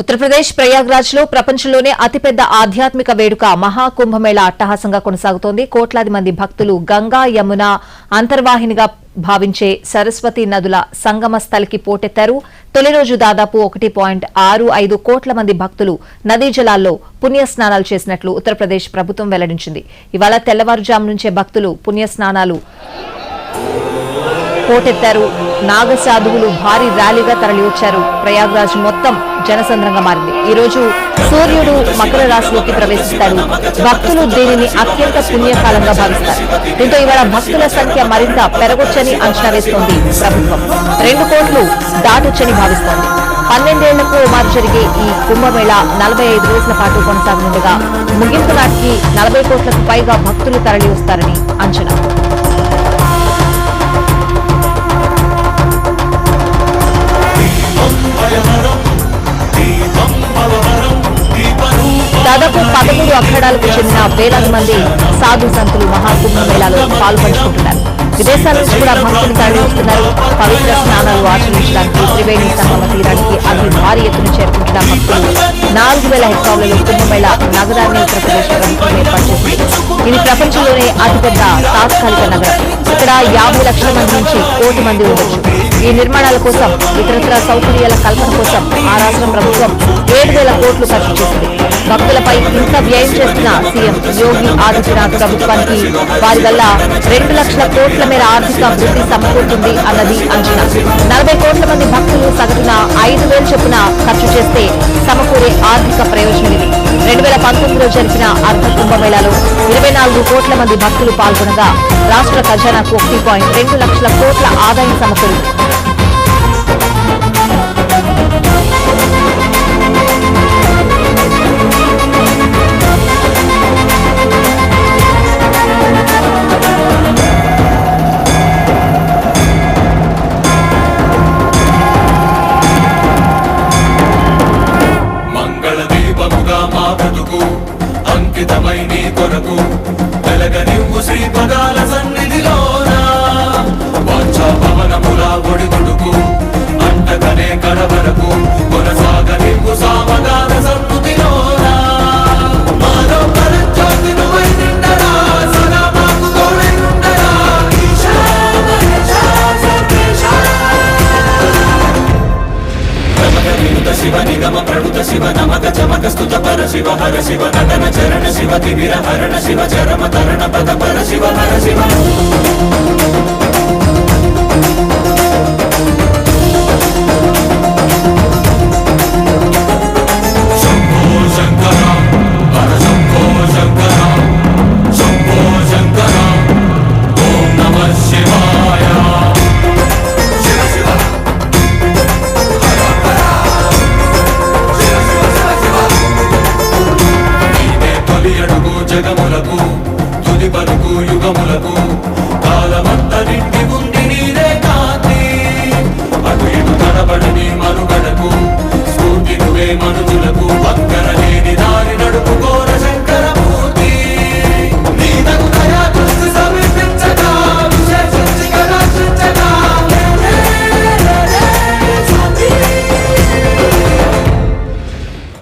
ఉత్తరప్రదేశ్ ప్రయాగ్రాజ్లో ప్రపంచంలోనే అతిపెద్ద ఆధ్యాత్మిక వేడుక మహాకుంభమేళ అట్టహాసంగా కొనసాగుతోంది. కోట్లాది మంది భక్తులు గంగా యమున అంతర్వాహినిగా భావించే సరస్వతి నదుల సంగమ స్థలికి పోటెత్తారు. తొలి రోజు దాదాపు ఒకటి పాయింట్ ఆరు ఐదు కోట్ల మంది భక్తులు నదీ జలాల్లో పుణ్యస్నానాలు చేసినట్లు ఉత్తరప్రదేశ్ ప్రభుత్వం వెల్లడించింది. ఇవాళ తెల్లవారుజాము నుంచే భక్తులు పుణ్యస్నానాలు పోటెత్తారు. నాగ సాధువులు భారీ ర్యాలీగా తరలివచ్చారు. ప్రయాగ్రాజ్ మొత్తం జనసంద్రంగా మారింది. ఈ రోజు సూర్యుడు మకర రాశిలోకి ప్రవేశిస్తాడు. భక్తులు దీనిని అత్యంత పుణ్యకాలంగా భావిస్తారు. దీంతో ఇవాళ భక్తుల సంఖ్య మరింత పెరగొచ్చని అంచనా వేస్తోంది ప్రభుత్వం. రెండు కోట్లు దాటొచ్చని భావిస్తోంది. పన్నెండేళ్ళకు మారు జరిగే ఈ కుంభమేళ నలభై ఐదు రోజుల పాటు కొనసాగనుండగా ముగింపు నాటికి నలభై కోట్లకు పైగా భక్తులు తరలి వస్తారని అంచనా. దాదాపు అఖాడాలకు చెందిన వేలాది మంది సాధు సంతులు మహాకుంభమేళాలో పాల్పంచుకుంటున్నారు. విదేశాల నుంచి కూడా భక్తులు తరలిస్తున్నారు. పవిత్ర స్నానాలు ఆచరించడానికి త్రివేణి సంగమ తీరానికి అతి భారీ ఎత్తున చేరుకుంటున్న భక్తులు నాలుగు వేల హెక్టార్లలో కుంభమేళ నగరాన్ని ఉత్తరప్రదేశ్ ప్రభుత్వం ఏర్పాటు చేసింది ఇది ప్రపంచంలోనే అతిపెద్ద తాత్కాలిక నగరం. ఇక్కడ యాభై లక్షల మంది నుంచి కోటి మంది ఉండొచ్చు. ఈ నిర్మాణాల కోసం ఇతరత్ర సౌకర్యాల కల్పన కోసం ఆ రాష్ట్రం ప్రభుత్వం ఏడు వేల కోట్లు ఖర్చు చేసింది. భక్తులపై ఇంత వ్యయం చేస్తున్న సీఎం యోగి ఆదిత్యనాథ్ ప్రభుత్వానికి వారి వల్ల రెండు లక్షల కోట్ల మేర ఆర్థిక వృద్ధి సమకూరుతుంది అన్నది అంచనా. నలభై కోట్ల మంది భక్తులు సగటున ఐదు వేలు చొప్పున ఖర్చు చేస్తే సమకూరే ఆర్థిక ప్రయోజనం ఇది. రెండు వేల పంతొమ్మిదిలో జరిపిన అర్ధ కుంభమేళాలో ఇరవై నాలుగు కోట్ల మంది భక్తులు పాల్గొనగా రాష్ట్ర ఖజానాకు ఒకటి పాయింట్ రెండు లక్షల కోట్ల ఆదాయం సమకూరింది. శ్రీ పదాల సన్నిధిలోన? వాంఛా పవనముల ఒడిదుడుకు అంటకనే కడవరకు కొనసాగనివ్వు సామగాన సన్ను శివ నిగమ ప్రభుత శివ నమక చమక స్తుత పర శివ హర శివ నటన చరణ శివ తిమిర హరణ శివ చరమ తరణ పద పర శివ హర శివ. జగములకు తుది పలుకు యుగములకు